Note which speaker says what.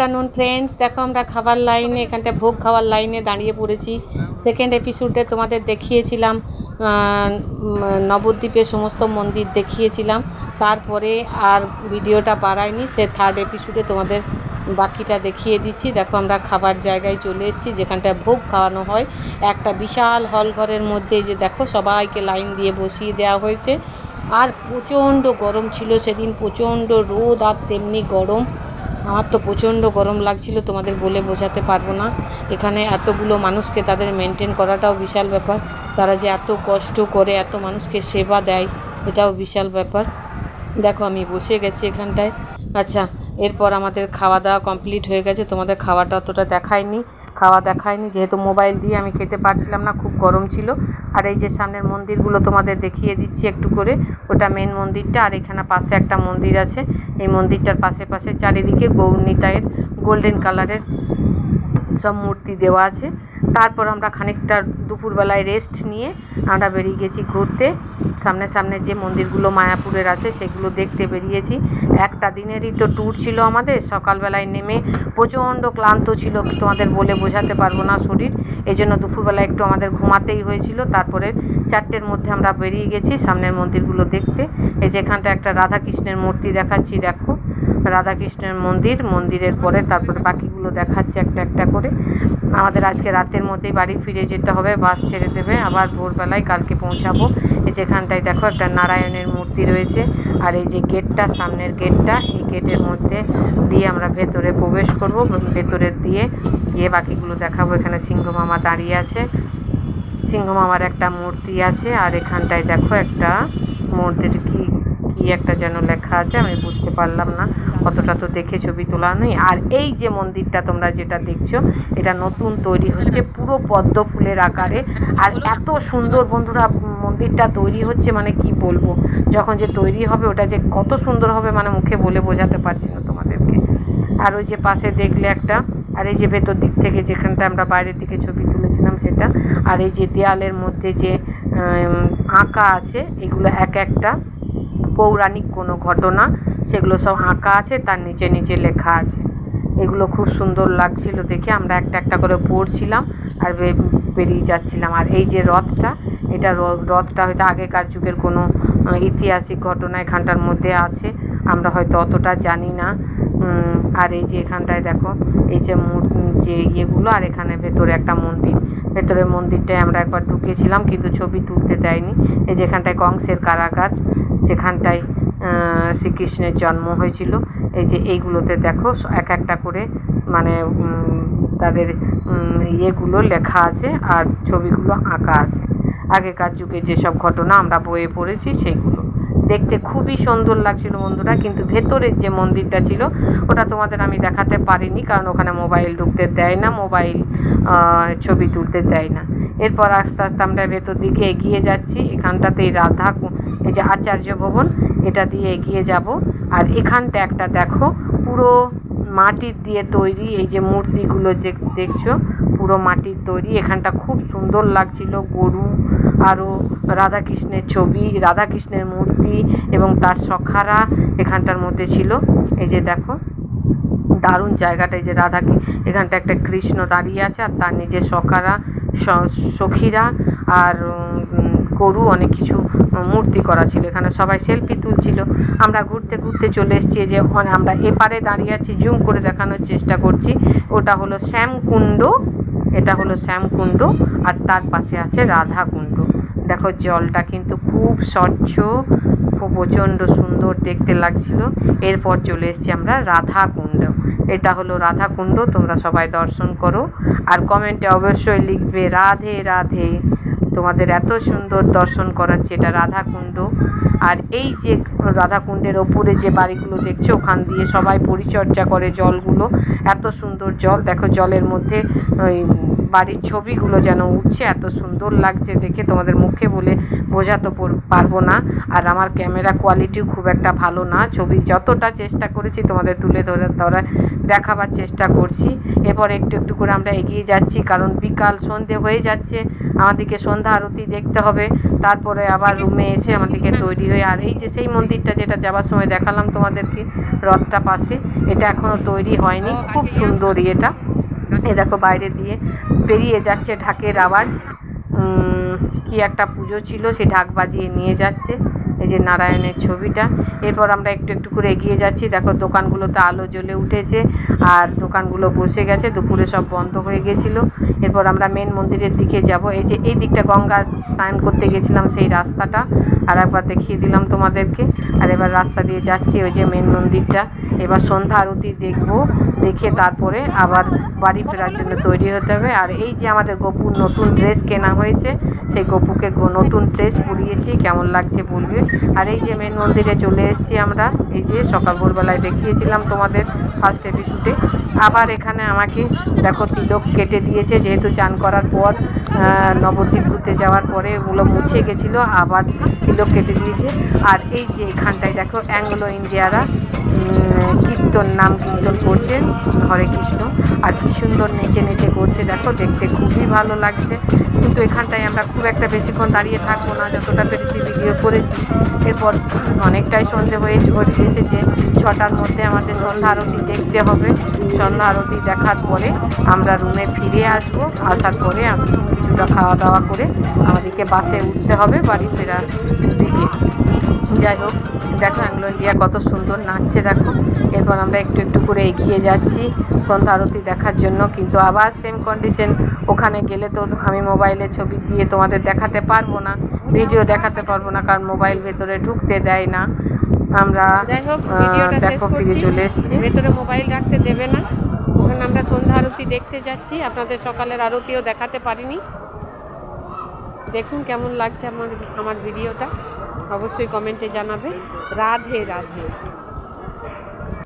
Speaker 1: Afternoon friends দেখো, আমরা খাবার লাইনে এখানটা ভোগ খাওয়ার লাইনে দাঁড়িয়ে পড়েছি। সেকেন্ড এপিসোডে তোমাদের দেখিয়েছিলাম নবদ্বীপের সমস্ত মন্দির দেখিয়েছিলাম। তারপরে আর ভিডিওটা বাড়াইনি, সে থার্ড এপিসোডে তোমাদের বাকিটা দেখিয়ে দিচ্ছি। দেখো, আমরা খাবার জায়গায় চলে এসেছি, যেখানটায় ভোগ খাওয়ানো হয়। একটা বিশাল হল ঘরের মধ্যে যে দেখো, সবাইকে লাইন দিয়ে বসিয়ে দেওয়া হয়েছে। আর প্রচণ্ড গরম ছিল সেদিন, প্রচণ্ড রোদ আর তেমনি গরম। আমার তো প্রচণ্ড গরম লাগছিল, তোমাদের বলে বোঝাতে পারব না। এখানে এতগুলো মানুষকে তাদের মেনটেন করাটাও বিশাল ব্যাপার। তারা যে এত কষ্ট করে এত মানুষকে সেবা দেয়, এটাও বিশাল ব্যাপার। দেখো, আমি বসে গেছি এখানটায়। আচ্ছা এরপর আমাদের খাওয়া দাওয়া কমপ্লিট হয়ে গেছে। তোমাদের খাওয়াটা অতটা দেখায়নি। খাওয়া দেখায়নি, যেহেতু মোবাইল দিয়ে আমি খেতে পারছিলাম না, খুব গরম ছিল। আর এই যে সামনের মন্দিরগুলো তোমাদের দেখিয়ে দিচ্ছি একটু করে, ওটা মেন মন্দিরটা, আর এখানে পাশে একটা মন্দির আছে। এই মন্দিরটার পাশে পাশে চারিদিকে গৌরনীতায়ের গোল্ডেন কালারের সব মূর্তি দেওয়া আছে। তারপর আমরা খানিকটা দুপুরবেলায় রেস্ট নিয়ে আমরা বেরিয়ে গেছি ঘুরতে। সামনে সামনে যে মন্দিরগুলো মায়াপুরের আছে, সেগুলো দেখতে বেরিয়েছি। একটা দিনেরই তো ট্যুর ছিল আমাদের। সকালবেলায় নেমে প্রচণ্ড ক্লান্ত ছিল তোমাদের বলে বোঝাতে পারব না শরীর। এই জন্য দুপুরবেলা একটু আমাদের ঘুমাতেই হয়েছিল। তারপরে চারটের মধ্যে আমরা বেরিয়ে গেছি সামনের মন্দিরগুলো দেখতে। এই যেখানটা একটা রাধাকৃষ্ণের মূর্তি দেখাচ্ছি, দেখো। রাধাকৃষ্ণের মন্দির, মন্দিরের পরে তারপরে বাকিগুলো দেখাচ্ছে একটা একটা করে। আমাদের আজকে রাতের মধ্যেই বাড়ি ফিরে যেতে হবে, বাস ছেড়ে দেবে। আবার ভোরবেলায় কালকে পৌঁছাবো। যেখানটায় দেখো একটা নারায়ণের মূর্তি রয়েছে, আর এই যে গেটটা, সামনের গেটটা, এই গেটের মধ্যে দিয়ে আমরা ভেতরে প্রবেশ করব। ভেতরের দিয়ে গিয়ে বাকিগুলো দেখাবো। এখানে সিংহ মামা দাঁড়িয়ে আছে। সিংহ মামার একটা মূর্তি আছে, আর এখানটায় দেখো একটা মূর্তির কি কি একটা যেন লেখা আছে, আমি বুঝতে পারলাম না। কতটা তো দেখে ছবি তোলা নেই আর এই যে মন্দিরটা তোমরা যেটা দেখছ, এটা নতুন তৈরি হচ্ছে পুরো পদ্ম ফুলের আকারে। আর এত সুন্দর বন্ধুরা, মন্দিরটা তৈরি হচ্ছে মানে কি বলব? যখন যে তৈরি হবে, ওটা যে কত সুন্দর হবে মানে মুখে বলে বোঝাতে পারছি না তোমাদেরকে। আর ওই যে পাশে দেখলে একটা, আর এই যে ভেতর দিক থেকে যেখানটা আমরা বাইরের দিকে ছবি তুলেছিলাম সেটা, আর এই যে দেয়ালের মধ্যে যে আঁকা আছে, এগুলো এক একটা পৌরাণিক কোনো ঘটনা, সেগুলো সব আঁকা আছে, তার নিচে নিচে লেখা আছে। এগুলো খুব সুন্দর লাগছিল দেখে আমরা একটা একটা করে পড়ছিলাম আর বেরিয়ে যাচ্ছিলাম। আর এই যে রথটা, এটা রথটা হয়তো আগেকার যুগের কোনো ঐতিহাসিক ঘটনা এখানটার মধ্যে আছে, আমরা হয়তো অতটা জানি না। আর এই যে এখানটায় দেখো, এই যে যে ইয়েগুলো, আর এখানে ভেতরে একটা মন্দির। ভেতরের মন্দিরটায় আমরা একবার ঢুকেছিলাম, কিন্তু ছবি তুলতে দেয়নি। এই যেখানটায় কংসের কারাগার যেখানটায় শ্রীকৃষ্ণের জন্ম হয়েছিল। এই যে এইগুলোতে দেখো, এক একটা করে মানে তাদের ইয়েগুলো লেখা আছে আর ছবিগুলো আঁকা আছে। আগেকার যুগে যেসব ঘটনা আমরা বইয়ে পড়েছি, সেইগুলো। দেখতে খুবই সুন্দর লাগছিল বন্ধুরা, কিন্তু ভেতরের যে মন্দিরটা ছিল, ওটা তোমাদের আমি দেখাতে পারিনি, কারণ ওখানে মোবাইল ঢুকতে দেয় না, মোবাইল ছবি তুলতে দেয় না। এরপর আস্তে আস্তে আমরা ভেতর দিকে এগিয়ে যাচ্ছি, এখানটাতেই রাধা এই যে আচার্য ভবন, এটা দিয়ে এগিয়ে যাব। আর এখানটা একটা দেখো, পুরো মাটির দিয়ে তৈরি এই যে মূর্তিগুলো যে দেখছ, পুরো মাটির তৈরি। এখানটা খুব সুন্দর লাগছিল, গরু আরও রাধাকৃষ্ণের ছবি, রাধাকৃষ্ণের মূর্তি এবং তার সখারা এখানটার মধ্যে ছিল। এই যে দেখো, দারুণ জায়গাটা এই যে রাধা এখানটা একটা কৃষ্ণ দাঁড়িয়ে আছে আর তার নিজের সখারা সখীরা আর গরু, অনেক কিছু মূর্তি করা ছিল। এখানে সবাই সেলফি তুলছিল। আমরা ঘুরতে ঘুরতে চলে এসেছি যে আমরা এপারে দাঁড়িয়ে আছি জুম করে দেখানোর চেষ্টা করছি। ওটা হলো শ্যামকুণ্ড এটা হলো শ্যামকুণ্ড আর তার পাশে আছে রাধাকুণ্ড দেখো, জলটা কিন্তু খুব স্বচ্ছ, খুব প্রচণ্ড সুন্দর দেখতে লাগছিল। এরপর চলে এসেছি আমরা রাধাকুণ্ড এটা হলো রাধাকুণ্ড তোমরা সবাই দর্শন করো। আর কমেন্টে অবশ্যই লিখবে, রাধে রাধে। তোমাদের এত সুন্দর দর্শন করাচ্ছে এটা রাধাকুণ্ড। আর এই যে রাধাকুণ্ডের ওপরে যে বাড়িগুলো দেখছ, ওখান দিয়ে সবাই পরিচর্যা করে জলগুলো। এত সুন্দর জল, দেখো জলের মধ্যে ওই বাড়ির ছবিগুলো যেন উঠছে, এত সুন্দর লাগছে দেখে। তোমাদের মুখে বলে বোঝাতে পর- পারব না। আর আমার ক্যামেরা কোয়ালিটিও খুব একটা ভালো না। ছবি যতটা চেষ্টা করেছি তোমাদের তুলে ধরে ধরে দেখাবার চেষ্টা করছি। এরপর একটু একটু করে আমরা এগিয়ে যাচ্ছি, কারণ বিকাল সন্ধে হয়ে যাচ্ছে। আমাদেরকে সন্ধ্যা আরতি দেখতে হবে। তারপরে আবার রুমে এসে আমাদেরকে তৈরি হয়ে, আর এই যে সেই মন্দিরটা যেটা যাওয়ার সময় দেখালাম তোমাদেরকে, রথটা পাশে, এটা এখনও তৈরি হয়নি। খুব সুন্দর এটা এ দেখো বাইরে দিয়ে পেরিয়ে যাচ্ছে ঢাকের আওয়াজ। কি একটা পুজো ছিল, সে ঢাক বাজিয়ে নিয়ে যাচ্ছে। এই যে নারায়ণের ছবিটা। এরপর আমরা একটু একটু করে এগিয়ে যাচ্ছি। দেখো, দোকানগুলোতে আলো জ্বলে উঠেছে আর দোকানগুলো বসে গেছে। দুপুরে সব বন্ধ হয়ে গেছিল। এরপর আমরা মেন মন্দিরের দিকে যাব। এই যে এই দিকটা গঙ্গা স্নান করতে গেছিলাম সেই রাস্তাটা। আর একবার দেখিয়ে দিলাম তোমাদেরকে। আর এবার রাস্তা দিয়ে যাচ্ছি ওই যে মেন মন্দিরটা। এবার সন্ধ্যা আরতি দেখব। দেখে তারপরে আবার বাড়ি ফেরার জন্য তৈরি হতে হবে। আর এই যে আমাদের গপুর নতুন ড্রেস কেনা হয়েছে সেই গপুকে নতুন ড্রেস পরিয়েছি, কেমন লাগছে বলবে। আর এই যে মেন মন্দিরে চলে এসেছি আমরা, এই যে সকাল ভোরবেলায় দেখিয়েছিলাম তোমাদের ফার্স্ট এপিসোডে আবার এখানে আমাকে, দেখো তিলক কেটে দিয়েছে, যেহেতু চান করার পর নবদ্বীপ ঘুরতে যাওয়ার পরে ওগুলো মুছে গেছিল, আবার তিলক কেটে দিয়েছে। আর এই যে এখানটায় দেখো অ্যাংলো ইন্ডিয়ারা কীর্তন নাম কীর্তন করছে, হরে কৃষ্ণ। আর কি সুন্দর নেচে নেচে করছে, দেখো দেখতে খুবই ভালো লাগছে। কিন্তু এখানটায় আমরা খুব একটা বেশিক্ষণ দাঁড়িয়ে থাকব না, যতটা পেরেছি ভিডিও করেছি। এরপর অনেকটাই সন্ধে হয়ে এসেছে। ছটার মধ্যে আমাদের সন্ধ্যা আরতি দেখতে হবে। সন্ধ্যা আরতি দেখার পরে আমরা রুমে ফিরে আসব। আসার পরে কিছুটা খাওয়া দাওয়া করে আমাদেরকে বাসে উঠতে হবে, বাড়ি ফেরার দিকে। যাই হোক দেখো অ্যাংলো ইন্ডিয়া কত সুন্দর নাচছে দেখো। এরপর আমরা একটু একটু করে এগিয়ে যাচ্ছি সন্ধ্যা আরতি দেখার জন্য কিন্তু আবার সেম কন্ডিশন ওখানে গেলে তো আমি মোবাইলে ছবি দিয়ে তোমাদের দেখাতে পারব না ভিডিও দেখাতে পারব না কারণ মোবাইল ভেতরে ঢুকতে দেয় না। আমরা
Speaker 2: যাই হোক
Speaker 1: আহ, দেখো ফিরে চলে এসেছি।
Speaker 2: ভেতরে মোবাইল রাখতে দেবে না। ওখানে আমরা সন্ধ্যা আরতি দেখতে যাচ্ছি। আপনাদের সকালের আরতিও দেখাতে পারিনি। দেখুন কেমন লাগছে আমার আমার ভিডিওটা অবশ্যই কমেন্টে জানাবে। রাধে রাধে।